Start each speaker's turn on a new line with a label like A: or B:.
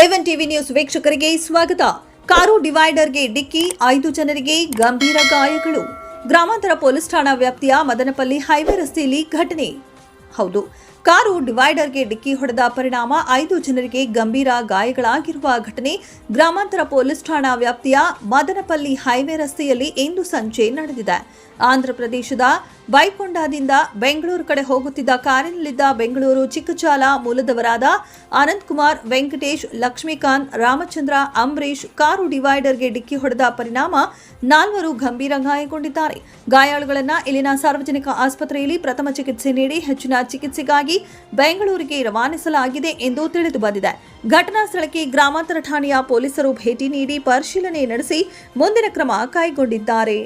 A: A one TV news ವೀಕ್ಷಕರಿಗೆ ಸ್ವಾಗತ. Car ಡಿವೈಡರ್ಗೆ ಡಿಕ್ಕಿ, ಐದು ಜನರಿಗೆ ಗಂಭೀರ ಗಾಯಗಳು. ಗ್ರಾಮಾಂತರ ಪೊಲೀಸ್ ಠಾಣಾ ವ್ಯಾಪ್ತಿಯ ಮದನಪಲ್ಲಿ ಹೈವೇ ರಸ್ತೆಯಲ್ಲಿ ಘಟನೆ. ಹೌದು ಕಾರು ಡಿವೈಡರ್ಗೆ ಡಿಕ್ಕಿ ಹೊಡೆದ ಪರಿಣಾಮ ಐದು ಜನರಿಗೆ ಗಂಭೀರ ಗಾಯಗಳಾಗಿರುವ ಘಟನೆ ಗ್ರಾಮಾಂತರ ಪೊಲೀಸ್ ಠಾಣಾ ವ್ಯಾಪ್ತಿಯ ಮದನಪಲ್ಲಿ ಹೈವೇ ರಸ್ತೆಯಲ್ಲಿ ಇಂದು ಸಂಜೆ ನಡೆದಿದೆ. ಆಂಧ್ರಪ್ರದೇಶದ ಬೈಕೊಂಡಾದಿಂದ ಬೆಂಗಳೂರು ಕಡೆ ಹೋಗುತ್ತಿದ್ದ ಕಾರಿನಲ್ಲಿದ್ದ ಬೆಂಗಳೂರು ಚಿಕ್ಕಚಾಲ ಮೂಲದವರಾದ ಅನಂತಕುಮಾರ್, ವೆಂಕಟೇಶ್, ಲಕ್ಷ್ಮೀಕಾಂತ್, ರಾಮಚಂದ್ರ, ಅಂಬರೀಶ್ ಕಾರು ಡಿವೈಡರ್ಗೆ ಡಿಕ್ಕಿ ಹೊಡೆದ ಪರಿಣಾಮ ನಾಲ್ವರು ಗಂಭೀರ ಗಾಯಗೊಂಡಿದ್ದಾರೆ. ಗಾಯಾಳುಗಳನ್ನು ಇಲ್ಲಿನ ಸಾರ್ವಜನಿಕ ಆಸ್ಪತ್ರೆಯಲ್ಲಿ ಪ್ರಥಮ ಚಿಕಿತ್ಸೆ ನೀಡಿ ಹೆಚ್ಚಿನ ಚಿಕಿತ್ಸೆಗಾಗಿ ಬೆಂಗಳೂರಿಗೆ ರವಾನಿಸಲಾಗಿದೆ ಎಂದು ತಿಳಿದು ಬಂದಿದೆ. ಘಟನಾ ಸ್ಥಳಕ್ಕೆ ಗ್ರಾಮಾಂತರ ಠಾಣೆಯ ಪೊಲೀಸರು ಭೇಟಿ ನೀಡಿ ಪರಿಶೀಲನೆ ನಡೆಸಿ ಮುಂದಿನ ಕ್ರಮ ಕೈಗೊಂಡಿದ್ದಾರೆ.